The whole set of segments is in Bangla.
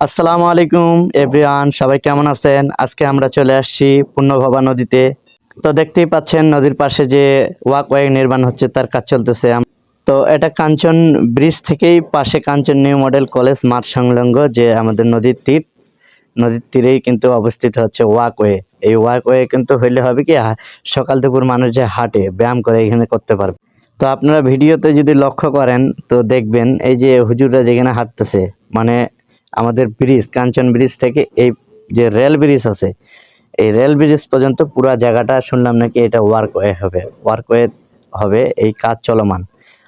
আসসালামু আলাইকুম, এভরিওয়ান, সবাই কেমন আছেন? আজকে আমরা চলে আসছি পূর্ণভবা নদীতে। তো দেখতেই পাচ্ছেন নদীর পাশে যে ওয়াকওয়ে নির্মাণ হচ্ছে, তার কাজ চলতেছে। তো এটা কাঞ্চন ব্রিজ থেকেই পাশে কাঞ্চন নিউ মডেল কলেজ মাঠ সংলগ্ন যে আমাদের নদীর তীর। নদীর তীরেই কিন্তু অবস্থিত হচ্ছে ওয়াকওয়ে। এই ওয়াকওয়ে কিন্তু হইলে হবে কি সকাল দুপুর মানুষ যে হাঁটে, ব্যায়াম করে এখানে করতে পারবে। তো আপনারা ভিডিওতে যদি লক্ষ্য করেন, তো দেখবেন এই যে হুজুররা যেখানে হাঁটতেছে মানে আমাদের ব্রিজ, কাঞ্চন ব্রিজ থেকে এই যে রেল ব্রিজ আছে, এই রেল ব্রিজ পর্যন্ত পুরো জায়গাটা শুনলাম নাকি এটা ওয়ার্কওয়ে হবে। ওয়ার্কওয়ে হবে, এই কাজ চলমান।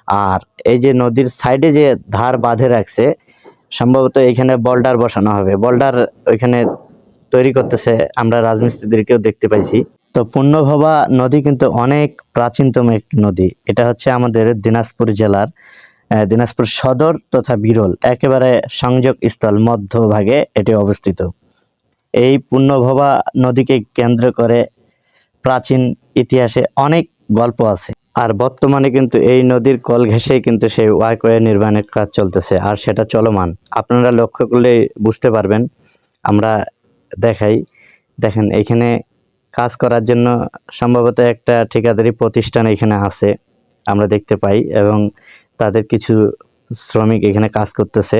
আর এই যে নদীর সাইডে যে ধার বাঁধে রাখছে, সম্ভবত এখানে বল্ডার বসানো হবে। বল্ডার ওইখানে তৈরি করতেছে আমরা রাজমিস্ত্রিদেরকেও দেখতে পাইছি। তো পূর্ণভবা নদী কিন্তু অনেক প্রাচীনতম একটি নদী। এটা হচ্ছে আমাদের দিনাজপুর জেলার দিনাজপুর সদর তথা বিরল, একেবারে সংযোগ স্থল, মধ্যভাগে এটি অবস্থিত। এই পূর্ণভবা নদীকে কেন্দ্র করে প্রাচীন ইতিহাসে অনেক গল্প আছে। আর বর্তমানে কিন্তু এই নদীর কল ঘেঁষেই কিন্তু সেই ওয়াকওয়ে নির্মাণের কাজ চলতেছে, আর সেটা চলমান। আপনারা লক্ষ্য করলে বুঝতে পারবেন, আমরা দেখাই। দেখেন, এখানে কাজ করার জন্য সম্ভবত একটা ঠিকাদারি প্রতিষ্ঠান এখানে আছে, আমরা দেখতে পাই, এবং তাদের কিছু শ্রমিক এখানে কাজ করতেছে।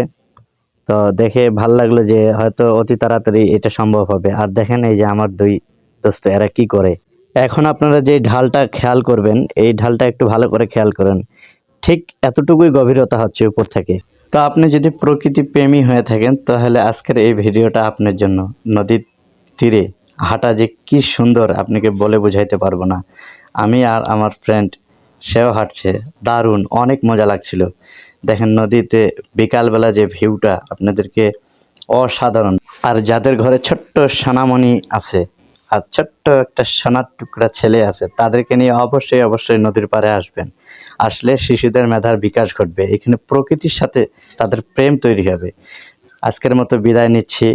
তো দেখে ভালো লাগল যে হয়তো অতি তাড়াতাড়ি এটা সম্ভব হবে। আর দেখেন এই যে আমার দুই দোস্ত, এরা কি করে? এখন আপনারা যে ঢালটা খেয়াল করবেন, এই ঢালটা একটু ভালো করে খেয়াল করেন। ঠিক এতটুকুই গভীরতা হচ্ছে উপর থেকে। তো আপনি যদি প্রকৃতি প্রেমী হয়ে থাকেন, তাহলে আজকের এই ভিডিওটা আপনার জন্য নদীর তীরে হাঁটা যে কি সুন্দর, আপনাকে বলে বোঝাইতে পারব না। আমি আর আমার ফ্রেন্ড সেও হাঁটছে। দারুণ, অনেক মজা লাগছিল। দেখেন নদীতে বিকালবেলা যে ভিউটা আপনাদেরকে অসাধারণ। আর যাদের ঘরে ছোট্ট সোনামণি আছে আর ছোট্ট একটা সোনার টুকরা ছেলে আছে, তাদেরকে নিয়ে অবশ্যই অবশ্যই নদীর পাড়ে আসবেন। আসলে শিশুদের মেধার বিকাশ ঘটবে। এখানে প্রকৃতির সাথে তাদের প্রেম তৈরি হবে। আজকের মতো বিদায় নিচ্ছি।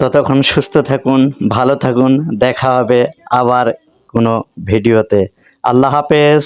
ততক্ষণ সুস্থ থাকুন, ভালো থাকুন। দেখা হবে আবার কোনো ভিডিওতে। আল্লাহ হাফেজ।